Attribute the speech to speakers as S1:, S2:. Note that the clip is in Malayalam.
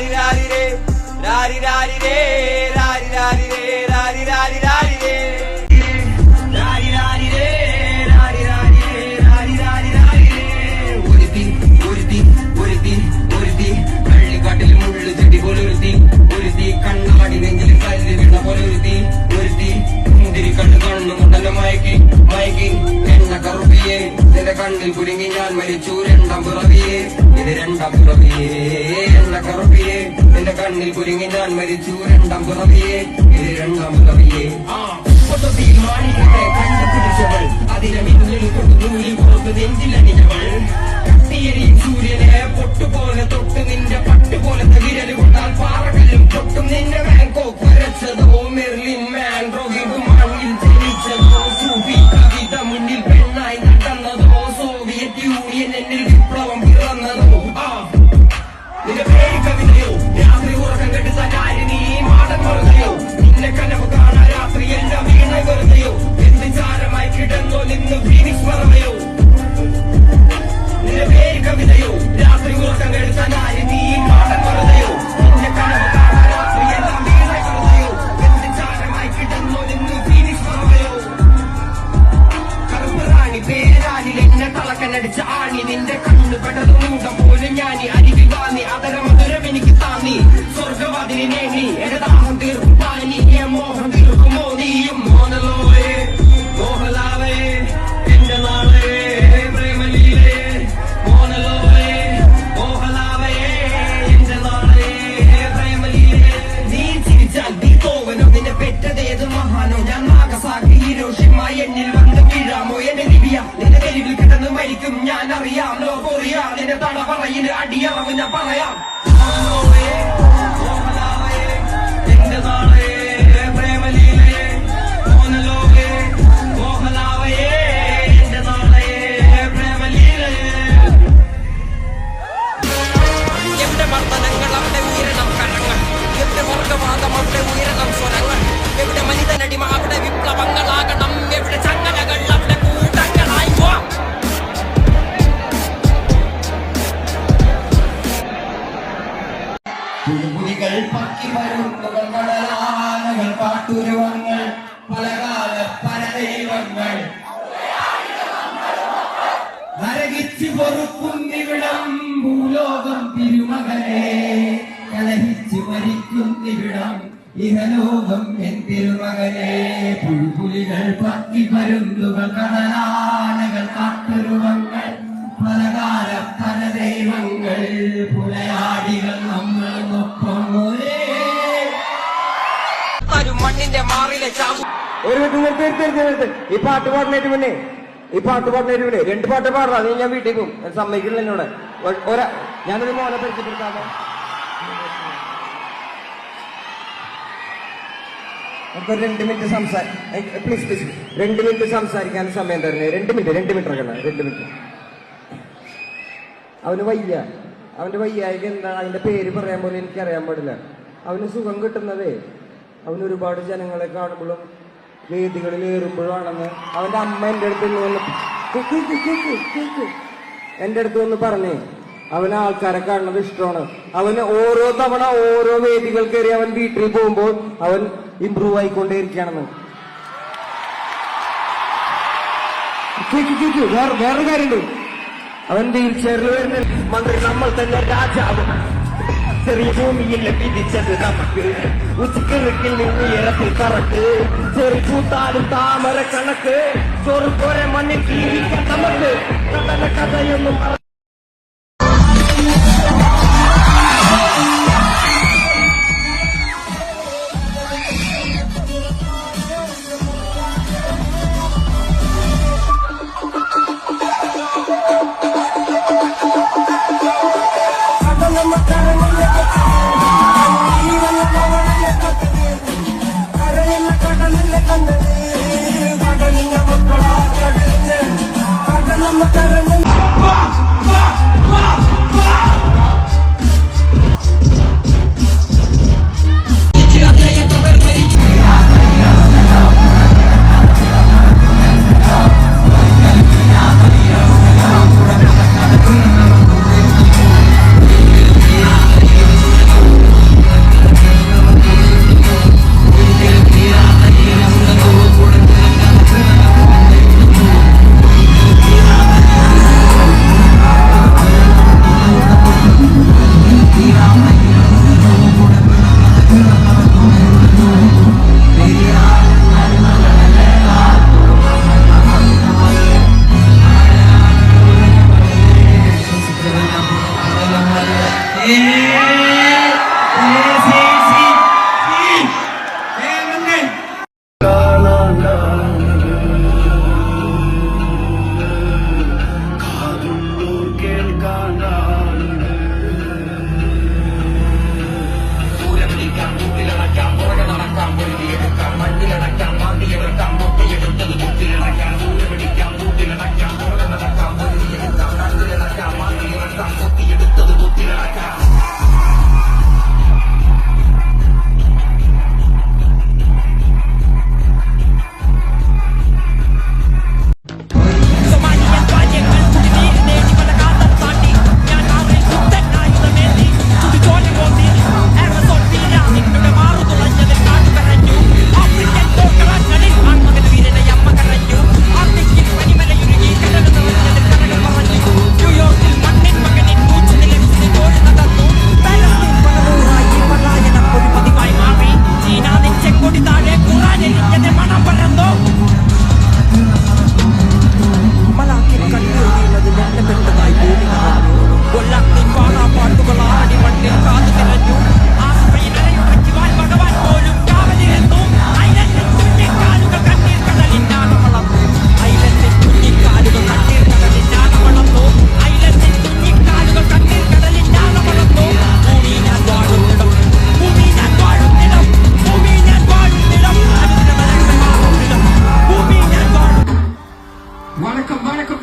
S1: la മരിച്ചു രണ്ടാം പിറവിയെ ഇത് രണ്ടാം പിറവിയെ എണ്ണ കറുപ്പിയെ നിന്റെ കണ്ണിൽ കുരുങ്ങി ഞാൻ മരിച്ചു രണ്ടാം പിറവിയെ ഇത് രണ്ടാം പിറവിയെ ആ അതിനെ നിന്റെ പട്ടുപോലത്തെ വിരൽ കൊണ്ടാൽ പാറകല്ലും പൊട്ടും. നിന്റെ ബാങ്കോ കുരച്ചതോ മെർലിൻ മരിക്കും ഞാൻ അറിയാം ലോകറിയാം നിന്റെ തടവറയിൽ അടിയറവ് ഞാൻ പറയാം.
S2: അവിടെ ഉയരണം സ്വരങ്ങൾ. എവിടെ മനിതനടിമ അവിടെ വിപ്ലവങ്ങളാകണം. എവിടെ ചങ്ങലകൾ
S1: പുലികൾ പക്കി മരുന്നുകൾ കടലാനകൾ കാട്ടുരുവങ്ങൾ പലകാല പരദൈവങ്ങൾ നരകിച്ചു പൊറുക്കുന്നിവിടം ഭൂലോകം തിരുമകനെ കലഹിച്ചു മരിക്കുന്നിവിടം ഇഹലോകം എൻ തിരുമകനെ പുൽപുലികൾ പക്കി പരുന്തുകൾ കടലാനകൾ ഒരു
S3: മിനിറ്റ് നിർത്തി നിർത്തി നിർത്തി ഈ പാട്ട് പാടുന്നതിന് മുന്നേ ഈ പാട്ട് പാടുന്നതിന് മുന്നേ രണ്ട് പാട്ട് പാടാം അത് ഞാൻ വീട്ടിൽ പോകും. സമ്മതിക്കില്ല എന്നോട്. ഒരാ ഞാനൊരു മോനെ പരിചയപ്പെടുത്താമോ? അപ്പൊ രണ്ട് മിനിറ്റ് സംസാരം പ്ലീസ് പ്ലീസ് രണ്ട് മിനിറ്റ് സംസാരിക്കാൻ സമയം തരണേ രണ്ട് മിനിറ്റ് രണ്ട് മിനിറ്റ് ഇറങ്ങണം രണ്ട് മിനിറ്റ്. അവന് വയ്യ. അവന്റെ വയ്യായിക്ക് എന്താ അതിന്റെ പേര് പറയാൻ പോലും എനിക്കറിയാൻ പാടില്ല. അവന് സുഖം കിട്ടുന്നതേ. അവന് ഒരുപാട് ജനങ്ങളെ കാണുമ്പോഴും വേദികളിൽ ഏറുമ്പോഴാണെന്ന് അവന്റെ അമ്മ എന്റെ അടുത്ത് വന്ന് എന്റെ അടുത്ത് വന്ന് പറഞ്ഞേ അവൻ ആൾക്കാരെ കാണുന്നത് ഇഷ്ടമാണ്. അവന് ഓരോ തവണ ഓരോ വേദികൾ കയറി അവൻ വീട്ടിൽ പോകുമ്പോൾ അവൻ ഇമ്പ്രൂവ് ആയിക്കൊണ്ടേയിരിക്കുകയാണെന്ന്. കേക്ക് കേക്ക് വേറെ വേറൊരു കാര്യമുണ്ട്. അവൻ വീൽ ചെയറിൽ വരുന്ന മന്ത്രി നമ്മൾ തന്നെ രാജാവ്. ചെറിയ ഭൂമിയിൽ വിധിച്ചത് നമുക്ക്. ഉച്ചക്കിറക്കിൽ നിന്ന് ഉയരത്തിൽ കറക്ക് ചെറു കൂത്താലും താമര കണക്ക് ചോറ് പോരെ മണ്ണിൽ ജീവിക്കാൻ നമുക്ക്. കഥയൊന്നും
S1: ಮಕ್ಕಳ